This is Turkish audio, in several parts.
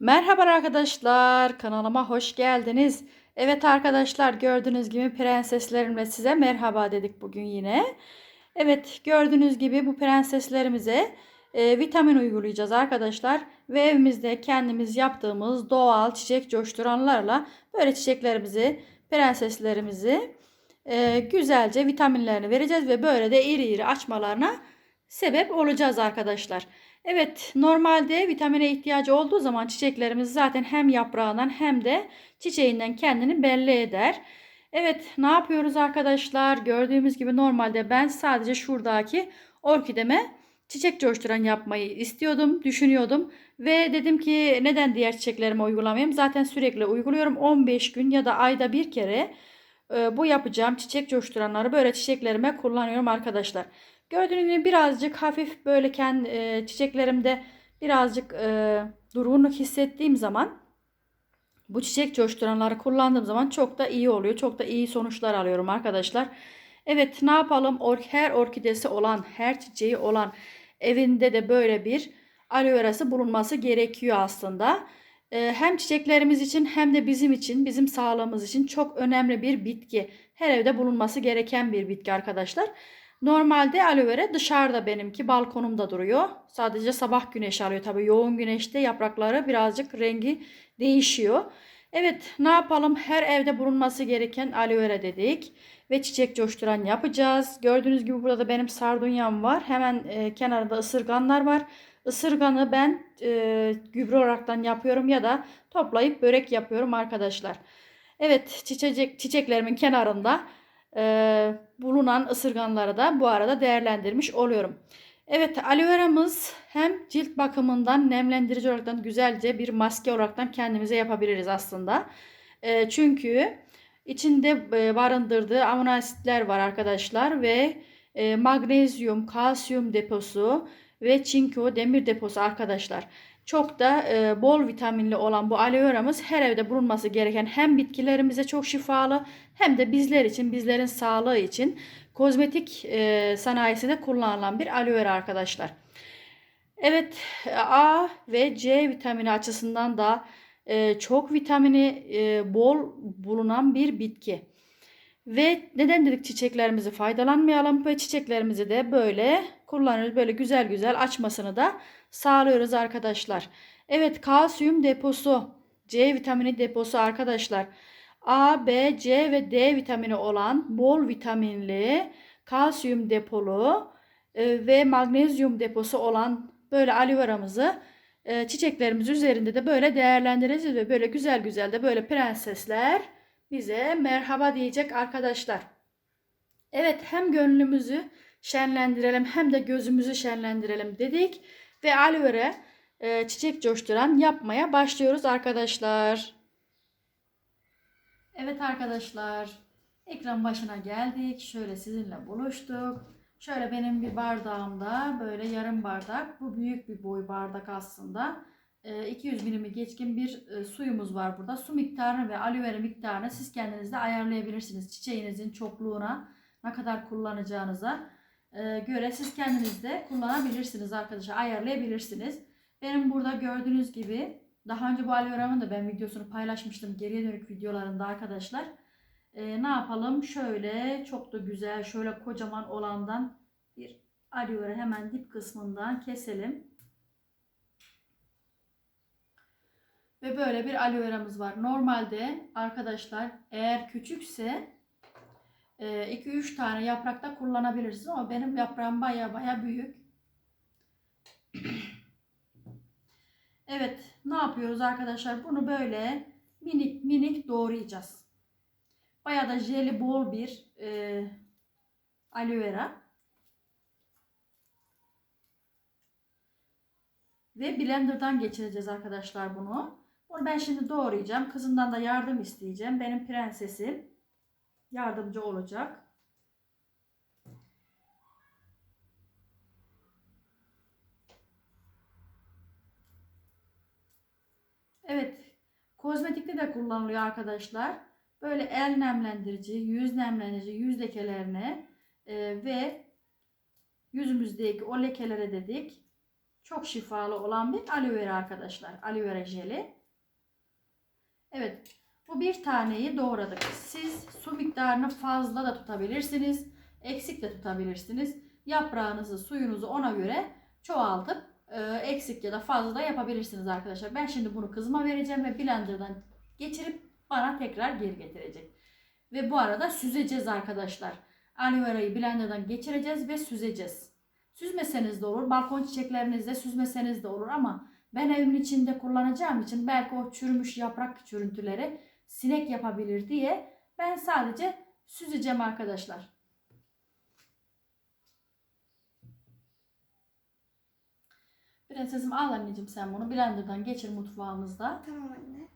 Merhaba arkadaşlar, kanalıma hoş geldiniz. Evet arkadaşlar, gördüğünüz gibi prenseslerimle size merhaba dedik bugün yine. Evet, gördüğünüz gibi bu prenseslerimize e, vitamin uygulayacağız arkadaşlar. Ve evimizde kendimiz yaptığımız doğal çiçek coşturanlarla böyle çiçeklerimizi, prenseslerimizi e, güzelce vitaminlerini vereceğiz ve böyle de iri iri açmalarına sebep olacağız arkadaşlar. Evet, normalde vitamine ihtiyacı olduğu zaman çiçeklerimiz zaten hem yaprağından hem de çiçeğinden kendini belli eder. Evet, ne yapıyoruz arkadaşlar? Gördüğümüz gibi normalde ben sadece şuradaki orkideme çiçek coşturan yapmayı istiyordum, düşünüyordum ve dedim ki neden diğer çiçeklerime uygulamayayım? Zaten sürekli uyguluyorum. 15 gün ya da ayda bir kere bu yapacağım çiçek coşturanları böyle çiçeklerime kullanıyorum arkadaşlar. Gördüğünüz gibi birazcık hafif böyle kendi e, çiçeklerimde birazcık e, durgunluk hissettiğim zaman bu çiçek coşturanları kullandığım zaman çok da iyi oluyor. Çok da iyi sonuçlar alıyorum arkadaşlar. Evet ne yapalım? Her orkidesi olan, her çiçeği olan evinde de böyle bir aloe verası bulunması gerekiyor aslında. E, hem çiçeklerimiz için hem de bizim için, bizim sağlığımız için çok önemli bir bitki. Her evde bulunması gereken bir bitki arkadaşlar. Normalde aloe vera dışarıda benimki balkonumda duruyor. Sadece sabah güneş alıyor. Tabii yoğun güneşte yaprakları birazcık rengi değişiyor. Evet ne yapalım her evde bulunması gereken aloe vera dedik. Ve çiçek coşturan yapacağız. Gördüğünüz gibi burada da benim sardunyam var. Hemen e, kenarında ısırganlar var. Isırganı ben e, gübre olaraktan yapıyorum ya da toplayıp börek yapıyorum arkadaşlar. Evet çiçek, çiçeklerimin kenarında e, bulunan ısırganları da bu arada değerlendirmiş oluyorum. Evet aloe veramız hem cilt bakımından nemlendirici olaraktan güzelce bir maske olaraktan kendimize yapabiliriz aslında. E, çünkü içinde e, barındırdığı amino asitler var arkadaşlar ve e, magnezyum, kalsiyum deposu ve çinko demir deposu arkadaşlar. Çok da e, bol vitaminli olan bu aloe veramız her evde bulunması gereken hem bitkilerimize çok şifalı hem de bizler için, bizlerin sağlığı için kozmetik e, sanayisinde kullanılan bir aloe vera arkadaşlar. Evet A ve C vitamini açısından da e, çok vitamini e, bol bulunan bir bitki. Ve neden dedik çiçeklerimizi faydalanmayalım ve çiçeklerimizi de böyle kullanıyoruz. Böyle güzel güzel açmasını da sağlıyoruz arkadaşlar. Evet kalsiyum deposu, C vitamini deposu arkadaşlar. A, B, C ve D vitamini olan bol vitaminli kalsiyum depolu e, ve magnezyum deposu olan böyle aloe veramızı e, çiçeklerimiz üzerinde de böyle değerlendireceğiz ve böyle güzel güzel de böyle prensesler bize merhaba diyecek arkadaşlar. Evet hem gönlümüzü şenlendirelim hem de gözümüzü şenlendirelim dedik ve aloe e, çiçek coşturan yapmaya başlıyoruz arkadaşlar. Evet arkadaşlar ekran başına geldik. Şöyle sizinle buluştuk. Şöyle benim bir bardağımda böyle yarım bardak. Bu büyük bir boy bardak aslında. 200 e, milimi geçkin bir e, suyumuz var burada. Su miktarını ve aloe miktarını siz kendiniz de ayarlayabilirsiniz. Çiçeğinizin çokluğuna ne kadar kullanacağınıza göre siz kendiniz de kullanabilirsiniz arkadaşlar. Ayarlayabilirsiniz. Benim burada gördüğünüz gibi daha önce bu aloe vera'nın da ben videosunu paylaşmıştım. Geriye dönük videolarında arkadaşlar. Ee, ne yapalım? Şöyle çok da güzel şöyle kocaman olandan bir aloe hemen dip kısmından keselim. Ve böyle bir aloe veramız var. Normalde arkadaşlar eğer küçükse 2-3 e, tane yaprakta kullanabilirsiniz ama benim yaprağım baya baya büyük. Evet ne yapıyoruz arkadaşlar? Bunu böyle minik minik doğrayacağız. Baya da jeli bol bir e, aloe vera. Ve blenderdan geçireceğiz arkadaşlar bunu. Bunu ben şimdi doğrayacağım. Kızımdan da yardım isteyeceğim. Benim prensesim yardımcı olacak. Evet. Kozmetikte de kullanılıyor arkadaşlar. Böyle el nemlendirici, yüz nemlendirici, yüz lekelerine e, ve yüzümüzdeki o lekelere dedik. Çok şifalı olan bir aloe vera arkadaşlar. Aloe vera jeli. Evet. Bu bir taneyi doğradık. Siz su miktarını fazla da tutabilirsiniz. Eksik de tutabilirsiniz. Yaprağınızı, suyunuzu ona göre çoğaltıp e, eksik ya da fazla da yapabilirsiniz arkadaşlar. Ben şimdi bunu kızıma vereceğim ve blenderdan geçirip bana tekrar geri getirecek. Ve bu arada süzeceğiz arkadaşlar. Aloe verayı blenderdan geçireceğiz ve süzeceğiz. Süzmeseniz de olur. Balkon çiçeklerinizde süzmeseniz de olur ama ben evimin içinde kullanacağım için belki o çürümüş yaprak çürüntüleri sinek yapabilir diye ben sadece süzeceğim arkadaşlar. Prensesim al anneciğim sen bunu blenderdan geçir mutfağımızda. Tamam anne.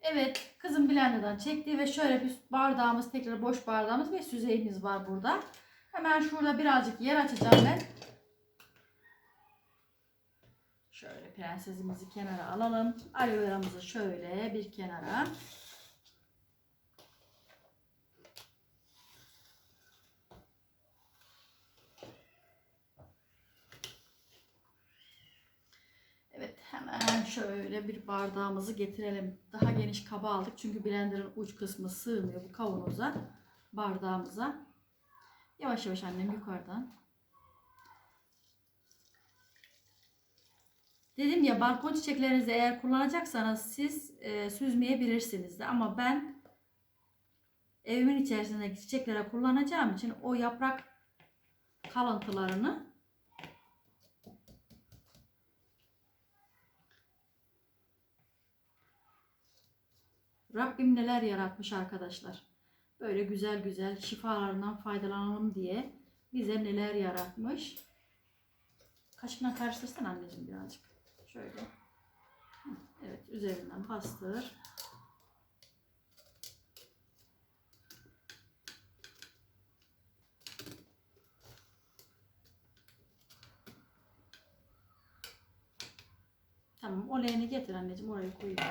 Evet kızım blenderdan çekti ve şöyle bir bardağımız tekrar boş bardağımız ve süzeyimiz var burada. Hemen şurada birazcık yer açacağım ben. Şöyle prensesimizi kenara alalım. Aloe veramızı şöyle bir kenara. Evet hemen şöyle bir bardağımızı getirelim. Daha geniş kaba aldık çünkü blenderın uç kısmı sığmıyor bu kavanoza bardağımıza. Yavaş yavaş annem yukarıdan. Dedim ya balkon çiçeklerinizi eğer kullanacaksanız siz e, süzmeyebilirsiniz de ama ben evimin içerisindeki çiçeklere kullanacağım için o yaprak kalıntılarını Rabbim neler yaratmış arkadaşlar. Böyle güzel güzel şifalarından faydalanalım diye bize neler yaratmış. Kaşıkla karıştırsana anneciğim birazcık. Şöyle. Evet üzerinden bastır. Tamam o leğeni getir anneciğim oraya koyuyorum.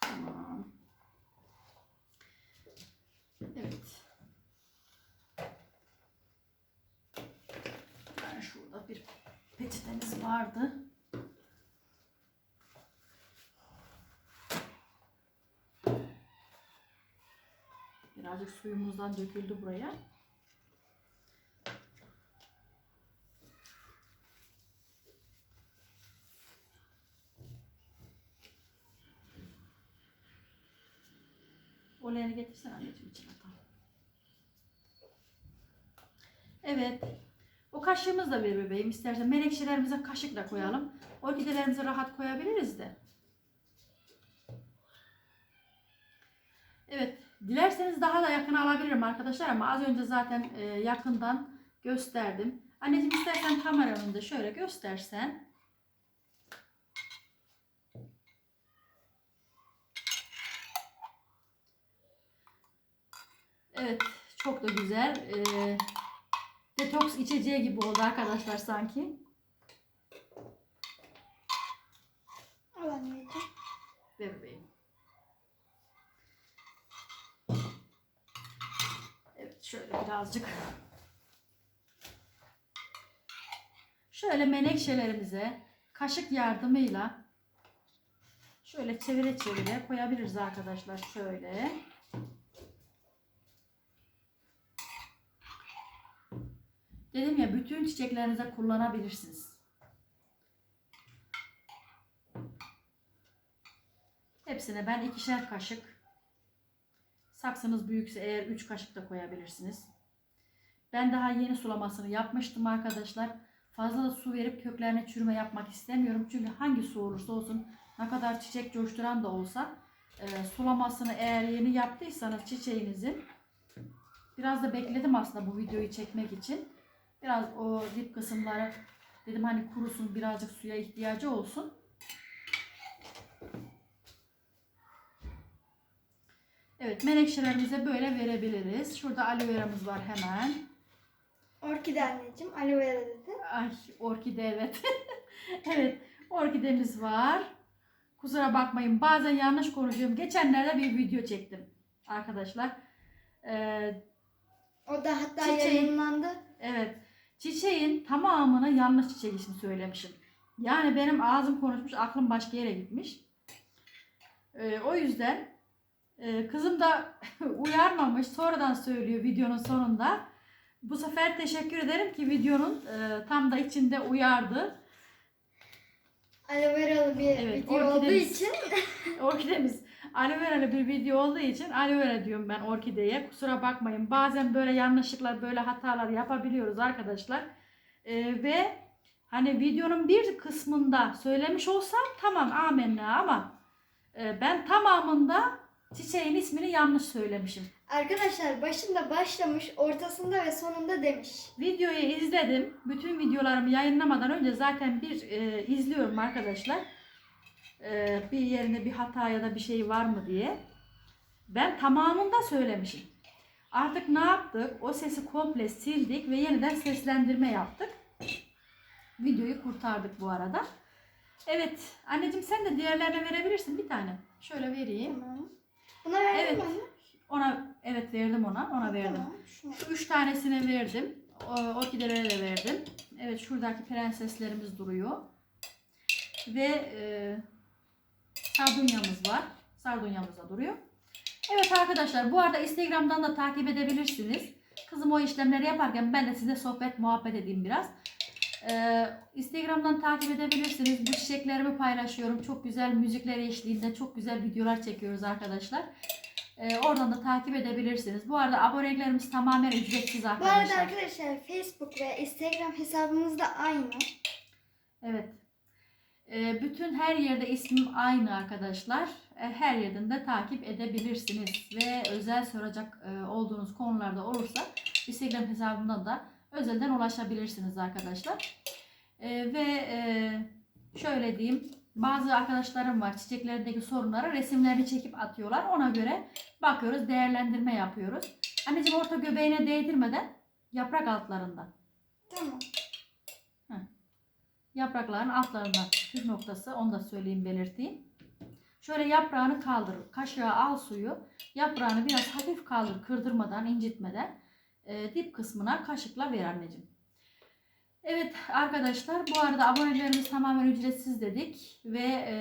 Tamam. Evet. Ben şurada bir peçetemiz vardı. Birazcık suyumuzdan döküldü buraya. O leğeni getirsen anneciğim içine tamam. Evet. O kaşığımızı da ver bebeğim istersen. Menekşelerimize kaşıkla koyalım. Orkidelerimize rahat koyabiliriz de. Dilerseniz daha da yakın alabilirim arkadaşlar ama az önce zaten e, yakından gösterdim. Anneciğim istersen kamera önünde şöyle göstersen. Evet, çok da güzel. Ee, detoks içeceği gibi oldu arkadaşlar sanki. Al anneciğim. Bebeğim. Şöyle birazcık. Şöyle menekşelerimize kaşık yardımıyla şöyle çevire çevire koyabiliriz arkadaşlar şöyle. Dedim ya bütün çiçeklerinize kullanabilirsiniz. Hepsine ben ikişer kaşık. Saksınız büyükse eğer 3 kaşık da koyabilirsiniz. Ben daha yeni sulamasını yapmıştım arkadaşlar. Fazla da su verip köklerine çürüme yapmak istemiyorum. Çünkü hangi su olursa olsun ne kadar çiçek coşturan da olsa e, sulamasını eğer yeni yaptıysanız çiçeğinizin biraz da bekledim aslında bu videoyu çekmek için. Biraz o dip kısımları dedim hani kurusun birazcık suya ihtiyacı olsun. Evet menekşelerimize böyle verebiliriz. Şurada aloe veramız var hemen. Orkide anneciğim. Aloe vera dedi. Ay orkide evet. evet orkidemiz var. Kusura bakmayın bazen yanlış konuşuyorum. Geçenlerde bir video çektim arkadaşlar. Ee, O da hatta Çiçeği- yayınlandı. evet. Çiçeğin tamamını yanlış çiçek ismi söylemişim. Yani benim ağzım konuşmuş, aklım başka yere gitmiş. Ee, o yüzden e, kızım da uyarmamış. Sonradan söylüyor videonun sonunda. Bu sefer teşekkür ederim ki videonun e, tam da içinde uyardı. Aloe veralı bir Evet, video olduğu orkidemiz. için Orkidemiz aloe veralı bir video olduğu için aloe vera diyorum ben orkideye. Kusura bakmayın. Bazen böyle yanlışlıklar, böyle hatalar yapabiliyoruz arkadaşlar. Ee, ve hani videonun bir kısmında söylemiş olsam tamam amenna ama e, ben tamamında çiçeğin ismini yanlış söylemişim. arkadaşlar başında başlamış, ortasında ve sonunda demiş. Videoyu izledim. Bütün videolarımı yayınlamadan önce zaten bir e, izliyorum arkadaşlar. E, bir yerinde bir hata ya da bir şey var mı diye. Ben tamamında söylemişim. Artık ne yaptık? O sesi komple sildik ve yeniden seslendirme yaptık. Videoyu kurtardık bu arada. Evet. Anneciğim sen de diğerlerine verebilirsin bir tane. Şöyle vereyim. Tamam. Buna verdim Evet. mi anne? Ona evet verdim ona. Ona verdim. Tamam. Şuna. Şu üç tanesine verdim. O, orkidelere de verdim. Evet şuradaki prenseslerimiz duruyor. Ve e, sardunyamız var. Sardunyamız da duruyor. Evet arkadaşlar bu arada Instagram'dan da takip edebilirsiniz. Kızım o işlemleri yaparken ben de size sohbet muhabbet edeyim biraz. Ee, Instagram'dan takip edebilirsiniz. Bu çiçeklerimi paylaşıyorum. Çok güzel müzikler eşliğinde çok güzel videolar çekiyoruz arkadaşlar. Ee, oradan da takip edebilirsiniz. Bu arada aboneliklerimiz tamamen ücretsiz Bu arada arkadaşlar. arkadaşlar Facebook ve Instagram hesabımız da aynı. Evet. Ee, bütün her yerde ismim aynı arkadaşlar. Ee, her yerden de takip edebilirsiniz. Ve özel soracak e, olduğunuz konularda olursa Instagram hesabımdan da özelden ulaşabilirsiniz arkadaşlar. Ee, ve e, şöyle diyeyim. Bazı arkadaşlarım var çiçeklerindeki sorunları resimlerini çekip atıyorlar. Ona göre bakıyoruz, değerlendirme yapıyoruz. Anneciğim orta göbeğine değdirmeden yaprak altlarından. Tamam. Yaprakların altlarından püf noktası onu da söyleyeyim belirteyim. Şöyle yaprağını kaldır. Kaşığa al suyu. Yaprağını biraz hafif kaldır kırdırmadan incitmeden. E, dip kısmına kaşıkla ver anneciğim. Evet arkadaşlar bu arada abonelerimiz tamamen ücretsiz dedik. Ve e,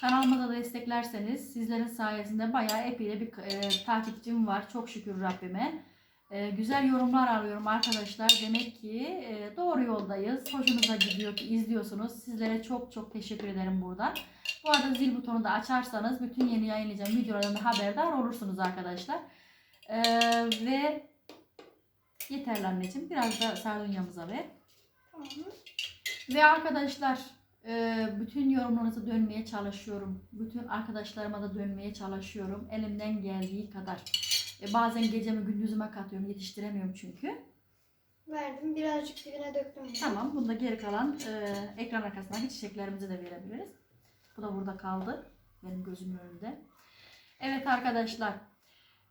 kanalıma da desteklerseniz sizlerin sayesinde bayağı epey de bir e, takipçim var. Çok şükür Rabbime. Ee, güzel yorumlar alıyorum arkadaşlar. Demek ki e, doğru yoldayız. Hoşunuza gidiyor ki izliyorsunuz. Sizlere çok çok teşekkür ederim buradan. Bu arada zil butonunu da açarsanız bütün yeni yayınlayacağım videolardan da haberdar olursunuz arkadaşlar. Ee, ve yeterli anneciğim. Biraz da sardunyamıza ver. Tamam. Ve arkadaşlar e, bütün yorumlarınıza dönmeye çalışıyorum. Bütün arkadaşlarıma da dönmeye çalışıyorum. Elimden geldiği kadar. E, bazen gecemi gündüzüme katıyorum. Yetiştiremiyorum çünkü. Verdim. Birazcık dibine döktüm. Tamam. Bunda geri kalan e, ekran arkasındaki çiçeklerimizi de verebiliriz. Bu da burada kaldı. Benim gözümün önünde. Evet arkadaşlar.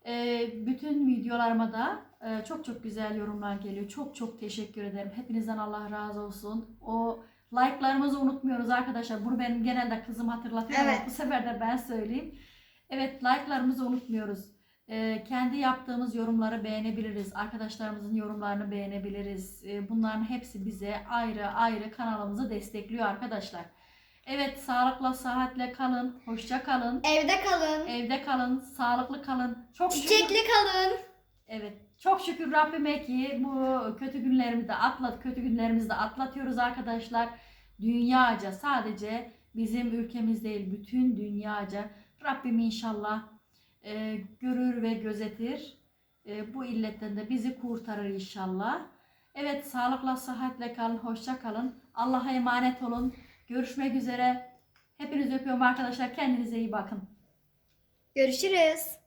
e, bütün videolarıma da çok çok güzel yorumlar geliyor. Çok çok teşekkür ederim. Hepinizden Allah razı olsun. O like'larımızı unutmuyoruz arkadaşlar. Bunu benim genelde kızım hatırlatıyor ama Evet. bu sefer de ben söyleyeyim. Evet like'larımızı unutmuyoruz. E, kendi yaptığımız yorumları beğenebiliriz. Arkadaşlarımızın yorumlarını beğenebiliriz. E, bunların hepsi bize ayrı ayrı kanalımızı destekliyor arkadaşlar. Evet sağlıkla sıhhatle kalın. Hoşça kalın. Evde kalın. Evde kalın. Sağlıklı kalın. Çok şükür. Çiçekli kalın. Evet. Çok şükür Rabbime ki bu kötü günlerimizi de atlat, kötü günlerimizi de atlatıyoruz arkadaşlar. Dünyaca sadece bizim ülkemiz değil bütün dünyaca Rabbim inşallah e, görür ve gözetir. E, bu illetten de bizi kurtarır inşallah. Evet sağlıkla sıhhatle kalın, hoşça kalın. Allah'a emanet olun. Görüşmek üzere. Hepinizi öpüyorum arkadaşlar. Kendinize iyi bakın. Görüşürüz.